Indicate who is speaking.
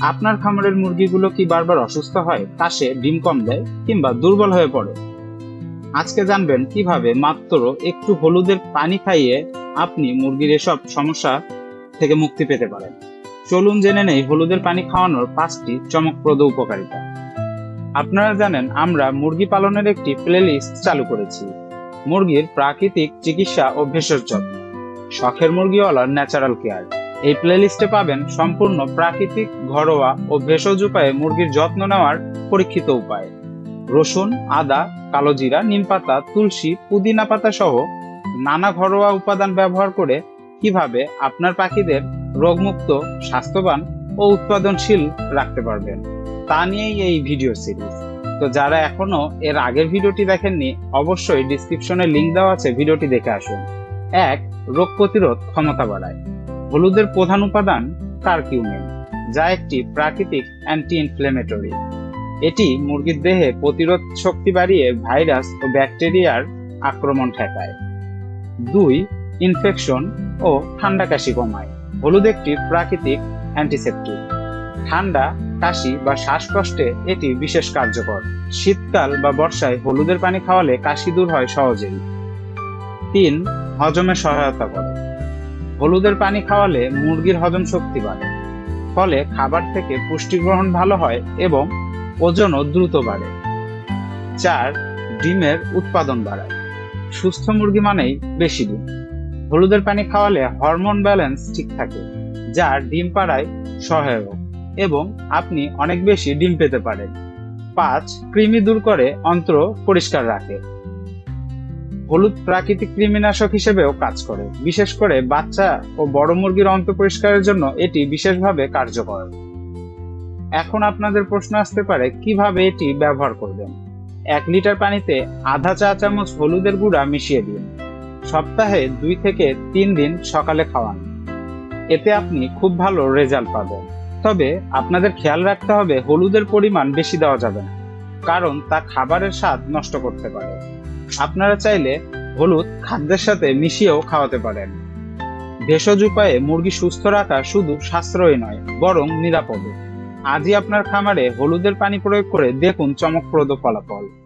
Speaker 1: আপনার খামারের মুরগিগুলো কি বারবার অসুস্থ হয়? কাশে ডিম কম দেয় কিংবা দুর্বল হয়ে পড়ে। আজকে জানবেন কীভাবে মাত্র একটু হলুদের পানি খাইয়ে আপনি মুরগির এসব সমস্যা থেকে মুক্তি পেতে পারেন। চলুন জেনে নেই হলুদের পানি খাওয়ানোর পাঁচটি চমকপ্রদ উপকারিতা। আপনারা জানেন, আমরা মুরগি পালনের একটি প্লেলিস্ট চালু করেছি। মুরগির প্রাকৃতিক চিকিৎসা ও ভেষজ যত্ন। শখের মুরগিওয়ালার ন্যাচারাল কেয়ার। এই প্লেলিস্টে পাবেন সম্পূর্ণ প্রাকৃতিক, ঘরোয়া ও ভেষজ উপায়ে মুরগির যত্ন নেওয়ার পরীক্ষিত উপায়। রসুন, আদা কালোজিরা নিমপাতা তুলসী, পুদিনা পাতা সহ নানা ঘরোয়া উপাদান ব্যবহার করে কীভাবে আপনার পাখিদের রোগমুক্ত, স্বাস্থ্যবান ও উৎপাদনশীল রাখতে পারবেন, তা নিয়েই এই ভিডিও সিরিজ তো যারা এখনও এর আগের ভিডিওটি দেখেননি, অবশ্যই ডিসক্রিপশনে লিঙ্ক দেওয়া আছে ভিডিওটি দেখে আসুন। এক, রোগ প্রতিরোধ ক্ষমতা বাড়ায়। হলুদের প্রধান উপাদান কার্কিউমিন, যা একটি প্রাকৃতিক অ্যান্টি ইনফ্লেমেটরি এটি মুরগির দেহে প্রতিরোধ শক্তি বাড়িয়ে ভাইরাস ও ব্যাকটেরিয়ার আক্রমণ ঠেকায়। দুই ইনফেকশন ও ঠান্ডা কাশি কমায়। হলুদ একটি প্রাকৃতিক অ্যান্টিসেপটিক ঠান্ডা, কাশি বা শ্বাসকষ্টে এটি বিশেষ কার্যকর। শীতকাল বা বর্ষায় হলুদের পানি খাওয়ালে কাশি দূর হয় সহজেই। তিন, হজমে সহায়তা করে। হলুদের পানি খাওয়ালে মুরগির হজম শক্তি বাড়ে, ফলে খাবার থেকে পুষ্টি গ্রহণ ভালো হয় এবং ওজনও দ্রুত বাড়ে। চার, ডিমের উৎপাদন বাড়ায়। সুস্থ মুরগি মানেই বেশি ডিম। হলুদের পানি খাওয়ালে হরমোন ব্যালেন্স ঠিক থাকে, যা ডিম পাড়ায় সহায়ক এবং আপনি অনেক বেশি ডিম পেতে পারেন। পাঁচ, কৃমি দূর করে অন্ত্র পরিষ্কার রাখে। হলুদ প্রাকৃতিক কৃমিনাশক হিসেবেও কাজ করে। বিশেষ করে বাচ্চা ও বড় মুরগির অন্ত পরিষ্কারের জন্য এটি বিশেষভাবে কার্যকর। এখন আপনাদের প্রশ্ন আসতে পারে, কীভাবে এটি ব্যবহার করবেন? এক লিটার পানিতে আধা চা চামচ হলুদের গুঁড়া মিশিয়ে দিন। সপ্তাহে দুই থেকে তিন দিন সকালে খাওয়ান। এতে আপনি খুব ভালো রেজাল্ট পাবেন। তবে আপনাদের খেয়াল রাখতে হবে, হলুদের পরিমাণ বেশি দেওয়া যাবে না, কারণ তা খাবারের স্বাদ নষ্ট করতে পারে। আপনারা চাইলে হলুদ খাদ্যের সাথে মিশিয়েও খাওয়াতে পারেন। ভেষজ উপায়ে মুরগি সুস্থ রাখা শুধু সাশ্রয়ী নয়, বরং নিরাপদে আজই আপনার খামারে হলুদের পানি প্রয়োগ করে দেখুন চমকপ্রদ ফলাফল।